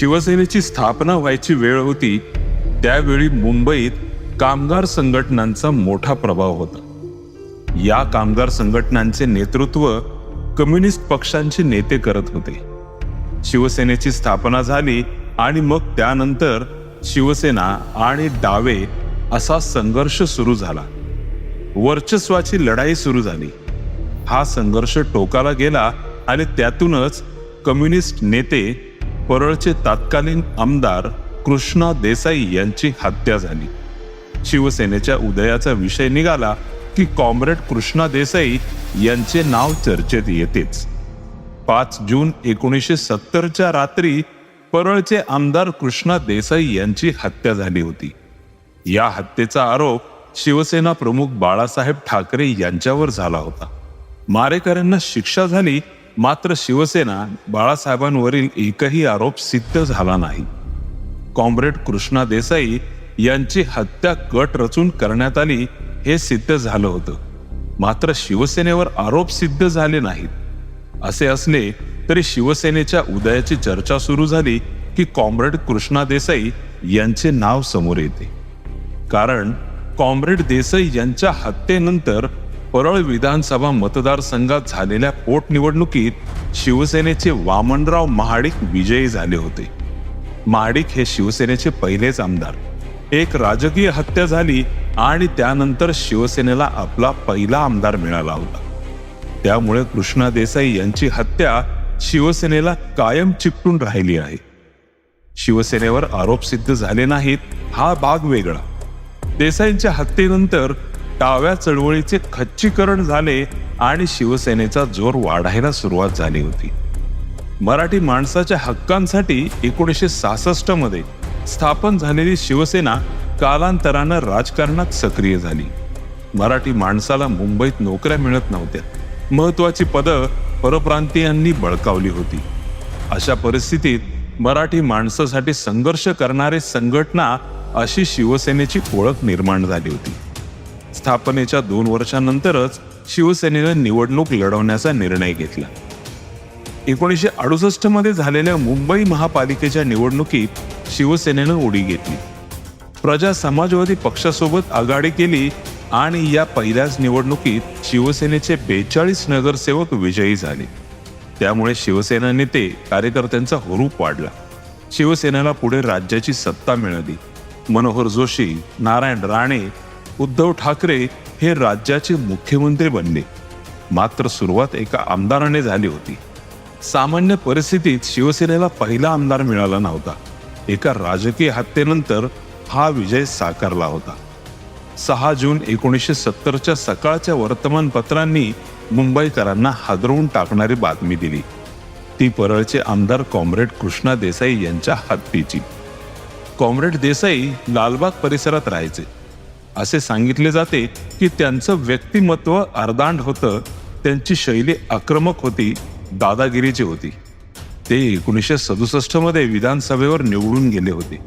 शिवसेनेची स्थापना व्हायची वेळ होती त्यावेळी मुंबईत कामगार संघटनांचा मोठा प्रभाव होता. या कामगार संघटनांचे नेतृत्व कम्युनिस्ट पक्षांचे नेते करत होते. शिवसेनेची स्थापना झाली आणि मग त्यानंतर शिवसेना आणि डावे असा संघर्ष सुरू झाला. वर्चस्वाची लढाई सुरू झाली. हा संघर्ष टोकाला गेला आणि त्यातूनच कम्युनिस्ट नेते परळचे तत्कालीन आमदार कृष्णा देसाई यांची हत्या झाली. शिवसेनेच्या उदयाचा विषय निघाला की कॉम्रेड कृष्णा देसाई यांचे नाव चर्चेत येतेच. पाच जून एकोणीसशे सत्तरच्या रात्री परळचे आमदार कृष्णा देसाई यांची हत्या झाली होती. या हत्येचा आरोप शिवसेना प्रमुख बाळासाहेब ठाकरे यांच्यावर झाला होता. मारेकऱ्यांना शिक्षा झाली मात्र शिवसेना बाळासाहेबांवरील एकही आरोप सिद्ध झाला नाही. कॉम्रेड कृष्णा देसाई यांची हत्या कट रचून करण्यात आली हे सिद्ध झालं होतं. मात्र शिवसेनेवर आरोप सिद्ध झाले नाहीत. असे असले तरी शिवसेनेच्या उदयाची चर्चा सुरू झाली की कॉम्रेड कृष्णा देसाई यांचे नाव समोर येते. कारण कॉम्रेड देसाई यांच्या हत्येनंतर परळ विधानसभा मतदारसंघात झालेल्या पोटनिवडणुकीत शिवसेनेचे वामनराव महाडिक विजयी झाले होते. महाडिक हे शिवसेनेचे पहिलेच आमदार. एक राजकीय हत्या झाली आणि त्यानंतर शिवसेनेला आपला पहिला आमदार मिळाला होता. त्यामुळे कृष्णा देसाई यांची हत्या शिवसेनेला कायम चिपटून राहिली आहे. शिवसेनेवर आरोप सिद्ध झाले नाहीत हा भाग वेगळा. देसाईंच्या हत्येनंतर डाव्या चळवळीचे खच्चीकरण झाले आणि शिवसेनेचा जोर वाढायला सुरुवात झाली होती. मराठी माणसाच्या हक्कांसाठी एकोणीसशे सहासष्टमध्ये स्थापन झालेली शिवसेना कालांतरानं राजकारणात सक्रिय झाली. मराठी माणसाला मुंबईत नोकऱ्या मिळत नव्हत्या. महत्वाची पदं परप्रांतीयांनी बळकावली होती. अशा परिस्थितीत मराठी माणसासाठी संघर्ष करणारे संघटना अशी शिवसेनेची ओळख निर्माण झाली होती. स्थापनेच्या दोन वर्षांनंतरच शिवसेनेनं निवडणूक लढवण्याचा निर्णय घेतला. एकोणीसशे अडुसष्टमध्ये झालेल्या मुंबई महापालिकेच्या निवडणुकीत शिवसेनेनं उडी घेतली. प्रजा समाजवादी पक्षासोबत आघाडी केली आणि या पहिल्याच निवडणुकीत शिवसेनेचे बेचाळीस नगरसेवक विजयी झाले. त्यामुळे शिवसेना नेते कार्यकर्त्यांचा हुरूप वाढला. शिवसेनेला पुढे राज्याची सत्ता मिळाली. मनोहर जोशी नारायण राणे उद्धव ठाकरे हे राज्याचे मुख्यमंत्री बनले. मात्र सुरुवात एका आमदाराने झाली होती. सामान्य परिस्थितीत शिवसेनेला पहिला आमदार मिळाला नव्हता. एका राजकीय हत्येनंतर हा विजय साकारला होता. सहा जून एकोणीसशे सत्तरच्या सकाळच्या वर्तमानपत्रांनी मुंबईकरांना हादरवून टाकणारी बातमी दिली. ती परळचे आमदार कॉम्रेड कृष्णा देसाई यांच्या हत्येची. कॉम्रेड देसाई लालबाग परिसरात राहायचे. असे सांगितले जाते की त्यांचं व्यक्तिमत्व अर्धांड होतं त्यांची शैली आक्रमक होती दादागिरीची होती. ते एकोणीसशे सदुसष्टमध्ये विधानसभेवर निवडून गेले होते.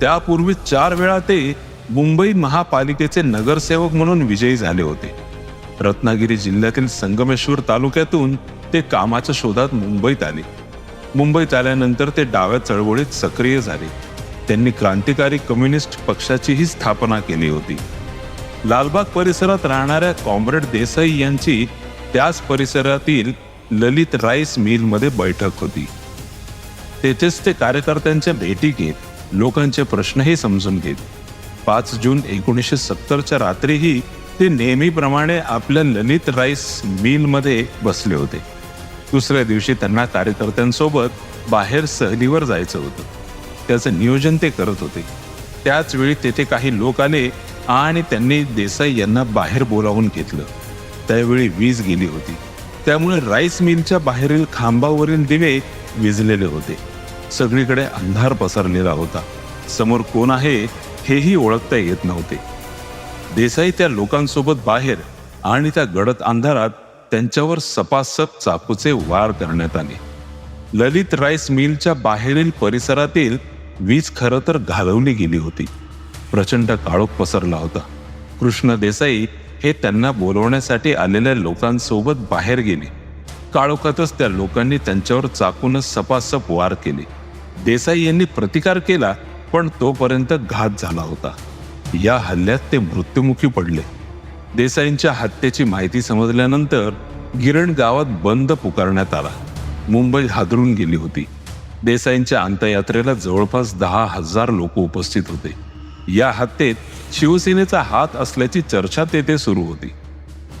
त्यापूर्वी चार वेळा ते मुंबई महापालिकेचे नगरसेवक म्हणून विजयी झाले होते. रत्नागिरी जिल्ह्यातील संगमेश्वर तालुक्यातून ते कामाच्या शोधात मुंबईत आले. मुंबईत आल्यानंतर ते डाव्या चळवळीत सक्रिय झाले. त्यांनी क्रांतिकारी कम्युनिस्ट पक्षाचीही स्थापना केली होती. लालबाग परिसरात राहणाऱ्या कॉम्रेड देसाई यांची त्याच परिसरातील ललित राईस मिलमध्ये बैठक होती. तेथेच ते कार्यकर्त्यांच्या भेटी घेत लोकांचे प्रश्नही समजून घेत. पाच जून एकोणीसशे सत्तरच्या रात्रीही ते नेहमीप्रमाणे आपल्या ललित राईस मिलमध्ये बसले होते. दुसऱ्या दिवशी त्यांना कार्यकर्त्यांसोबत बाहेर सहलीवर जायचं होतं. त्याचं नियोजन ते करत होते. त्याच वेळी तेथे काही लोक आले आणि त्यांनी देसाई यांना बाहेर बोलावून घेतलं. त्यावेळी वीज गेली होती. त्यामुळे राईस मिलच्या बाहेरील खांबावरील दिवे विजलेले होते. सगळीकडे अंधार पसरलेला होता. समोर कोण आहे हेही ओळखता येत नव्हते. देसाई त्या लोकांसोबत बाहेर आणि त्या गडद अंधारात त्यांच्यावर सपासप चाकूचे वार करण्यात आले. ललित राईस मिलच्या बाहेरील परिसरातील वीज खरं तर घालवली गेली होती. प्रचंड काळोख पसरला होता. कृष्ण देसाई हे त्यांना बोलवण्यासाठी आलेल्या लोकांसोबत बाहेर गेले. काळोखातच त्या लोकांनी त्यांच्यावर चाकूनच सपासप वार केले. देसाई यांनी प्रतिकार केला पण तोपर्यंत घात झाला होता. या हल्ल्यात ते मृत्युमुखी पडले. देसाईंच्या हत्येची माहिती समजल्यानंतर गिरण गावात बंद पुकारण्यात आला. मुंबई हादरून गेली होती. देसाईंच्या अंत्ययात्रेला जवळपास दहा हजार लोक उपस्थित होते. या हत्येत शिवसेनेचा हात असल्याची चर्चा तेथे सुरू होती.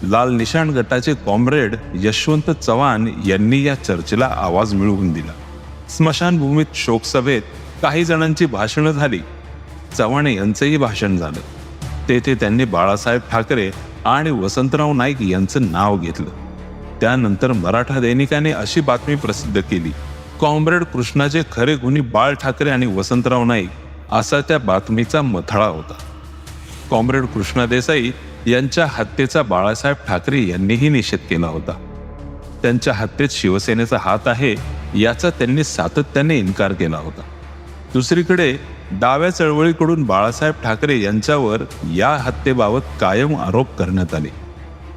लाल निशाण गटाचे कॉम्रेड यशवंत चव्हाण यांनी या चर्चेला आवाज मिळवून दिला. स्मशानभूमीत शोकसभेत काही जणांची भाषणं झाली. चव्हाण यांचंही भाषण झालं. तेथे त्यांनी बाळासाहेब ठाकरे आणि वसंतराव नाईक यांचं नाव घेतलं. त्यानंतर मराठा दैनिकाने अशी बातमी प्रसिद्ध केली. कॉम्रेड कृष्णाचे खरे गुन्हे बाळ ठाकरे आणि वसंतराव नाईक असा त्या बातमीचा मथळा होता. कॉम्रेड कृष्णा देसाई यांच्या हत्येचा बाळासाहेब ठाकरे यांनीही निषेध केला होता. त्यांच्या हत्येत शिवसेनेचा हात आहे याचा त्यांनी सातत्याने इन्कार केला होता. दुसरीकडे डाव्या चळवळीकडून बाळासाहेब ठाकरे यांच्यावर या हत्येबाबत कायम आरोप करण्यात आले.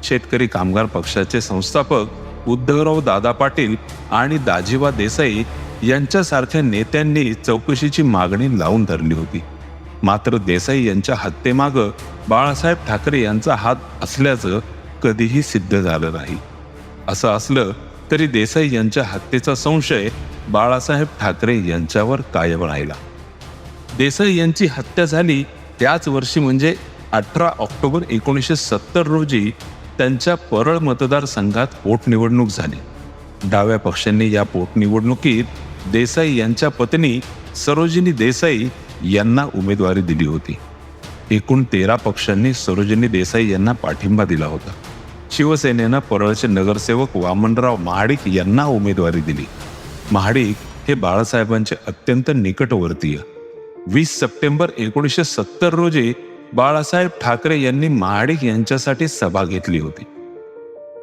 शेतकरी कामगार पक्षाचे संस्थापक उद्धवराव दादा पाटील आणि दाजीबा देसाई यांच्यासारख्या नेत्यांनी चौकशीची मागणी लावून धरली होती. मात्र देसाई यांच्या हत्येमागं बाळासाहेब ठाकरे यांचा हात असल्याचं कधीही सिद्ध झालं नाही. असं असलं तरी देसाई यांच्या हत्येचा संशय बाळासाहेब ठाकरे यांच्यावर कायम राहिला. देसाई यांची हत्या झाली त्याच वर्षी म्हणजे अठरा ऑक्टोबर एकोणीसशे सत्तर रोजी त्यांच्या परळ मतदारसंघात पोटनिवडणूक झाली. डाव्या पक्षांनी या पोटनिवडणुकीत देसाई यांच्या पत्नी सरोजिनी देसाई यांना उमेदवारी दिली होती. एकूण तेरा पक्षांनी सरोजिनी देसाई यांना पाठिंबा दिला होता. शिवसेनेनं परळचे नगरसेवक वामनराव महाडिक यांना उमेदवारी दिली. महाडिक हे बाळासाहेबांचे अत्यंत निकटवर्तीय. वीस सप्टेंबर एकोणीसशे सत्तर रोजी बाळासाहेब ठाकरे यांनी महाडिक यांच्यासाठी सभा घेतली होती.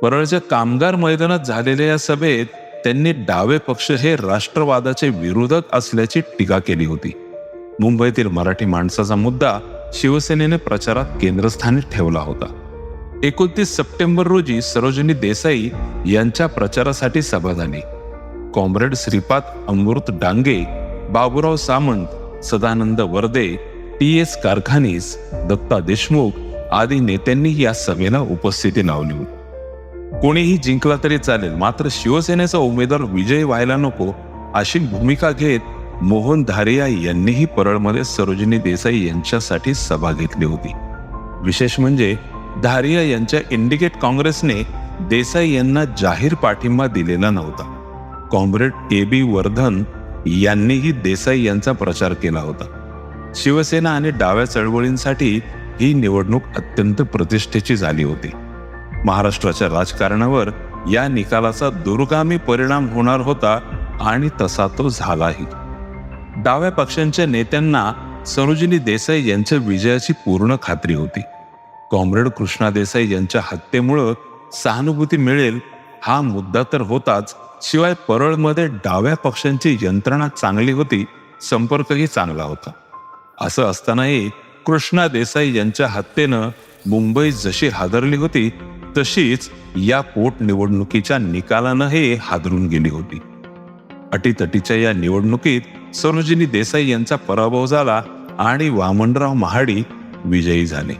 परळच्या कामगार मैदानात झालेल्या या सभेत त्यांनी डावे पक्ष हे राष्ट्रवादाचे विरोधक असल्याची टीका केली होती. मुंबईतील मराठी माणसाचा मुद्दा शिवसेनेने प्रचारात केंद्रस्थानी ठेवला होता. एकोणतीस सप्टेंबर रोजी सरोजिनी देसाई यांच्या प्रचारासाठी सभा झाली comrade Shripad Amrit Dange Baburao Samant Sadanand Varde T S Karkhanis Datta Deshmukh आदी नेत्यांनी या सभेला उपस्थिती लावली होती. कोणीही जिंकला तरी चालेल मात्र शिवसेनेचा उमेदवार विजय व्हायला नको अशी भूमिका घेत मोहन धारिया यांनीही परळमध्ये सरोजिनी देसाई यांच्यासाठी सभा घेतली होती. विशेष म्हणजे धारिया यांच्या इंडिकेट काँग्रेसने देसाई यांना जाहीर पाठिंबा दिलेला नव्हता. कॉम्रेड ए बी वर्धन यांनीही देसाई यांचा प्रचार केला होता. शिवसेना आणि डाव्या चळवळींसाठी ही निवडणूक अत्यंत प्रतिष्ठेची झाली होती. महाराष्ट्राच्या राजकारणावर या निकालाचा दुर्गामी परिणाम होणार होता आणि तसा तो झालाही. डाव्या पक्षांच्या नेत्यांना सरोजिनी देसाई यांच्या विजयाची पूर्ण खात्री होती. कॉम्रेड कृष्णा देसाई यांच्या हत्येमुळं सहानुभूती मिळेल हा मुद्दा तर होताच शिवाय परळमध्ये डाव्या पक्षांची यंत्रणा चांगली होती संपर्कही चांगला होता. असं असतानाही कृष्णा देसाई यांच्या हत्येनं मुंबई जशी हादरली होती तशीच या पोटनिवडणुकीच्या निकालानंही हादरून गेली होती. अटीतटीच्या या निवडणुकीत सरोजिनी देसाई यांचा पराभव झाला आणि वामनराव महाडी विजयी झाले.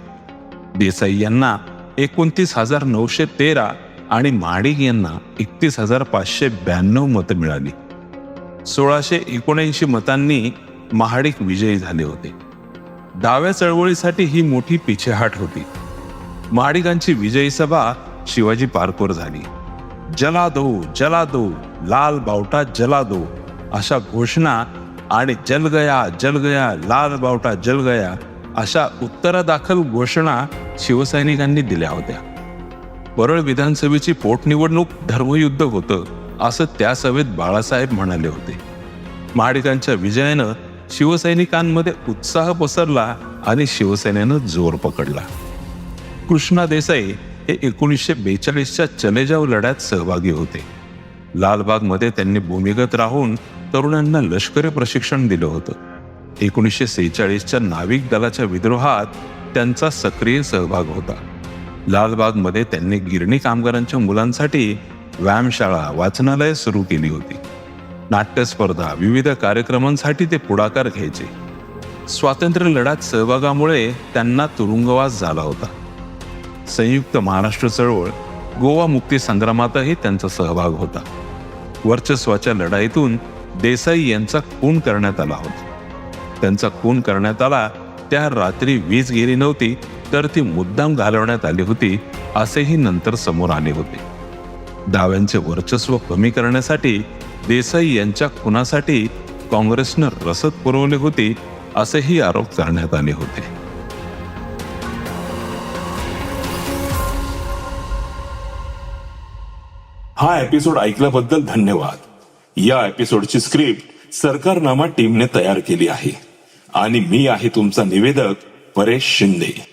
देसाई यांना एकोणतीस हजार नऊशे तेरा आणि महाडिक यांना एकतीस हजार पाचशे ब्याण्णव मतं मिळाली. सोळाशे एकोणऐंशी मतांनी महाडिक विजयी झाले होते. डाव्या चळवळीसाठी ही मोठी पिछेहाट होती. महाडिकांची विजयी सभा शिवाजी पार्कवर झाली. जला दो जला दो लाल बावटा जला दो अशा घोषणा आणि जल गया जल गया लाल बावटा जल गया अशा उत्तरादाखल घोषणा शिवसैनिकांनी दिल्या होत्या. परळ विधानसभेची पोटनिवडणूक धर्मयुद्ध होतं असं त्या सभेत बाळासाहेब म्हणाले होते. महाडिकांच्या विजयानं शिवसैनिकांमध्ये उत्साह पसरला आणि शिवसेनेनं जोर पकडला. कृष्णा देसाई हे एकोणीसशे बेचाळीसच्या चलेजाव लढ्यात सहभागी होते. लालबागमध्ये त्यांनी भूमिगत राहून तरुणांना लष्करी प्रशिक्षण दिलं होतं. एकोणीसशे सेहेचाळीसच्या नाविक दलाच्या विद्रोहात त्यांचा सक्रिय सहभाग होता. लालबागमध्ये त्यांनी गिरणी कामगारांच्या मुलांसाठी व्यायामशाळा वाचनालय सुरू केली होती. नाट्यस्पर्धा विविध कार्यक्रमांसाठी ते पुढाकार घ्यायचे. स्वातंत्र्य लढ्यात सहभागामुळे त्यांना तुरुंगवास झाला होता. संयुक्त महाराष्ट्र चळवळ गोवा मुक्ती संग्रामातही त्यांचा सहभाग होता. वर्चस्वाच्या लढाईतून देसाई यांचा खून करण्यात आला होता. त्यांचा खून करण्यात आला त्या रात्री वीज गेली नव्हती तर ती मुद्दाम घालवण्यात आली होती असेही नंतर समोर आले होते. दाव्यांचे वर्चस्व कमी करण्यासाठी देसाई यांच्या खुनासाठी काँग्रेसनं रसद पुरवले होते असेही आरोप करण्यात आले होते. हा एपिसोड ऐकल्याबद्दल धन्यवाद. या एपिसोडची स्क्रिप्ट सरकारनामा टीमने तयार केली आहे. आणि मी आहे तुमचा निवेदक परेश शिंदे.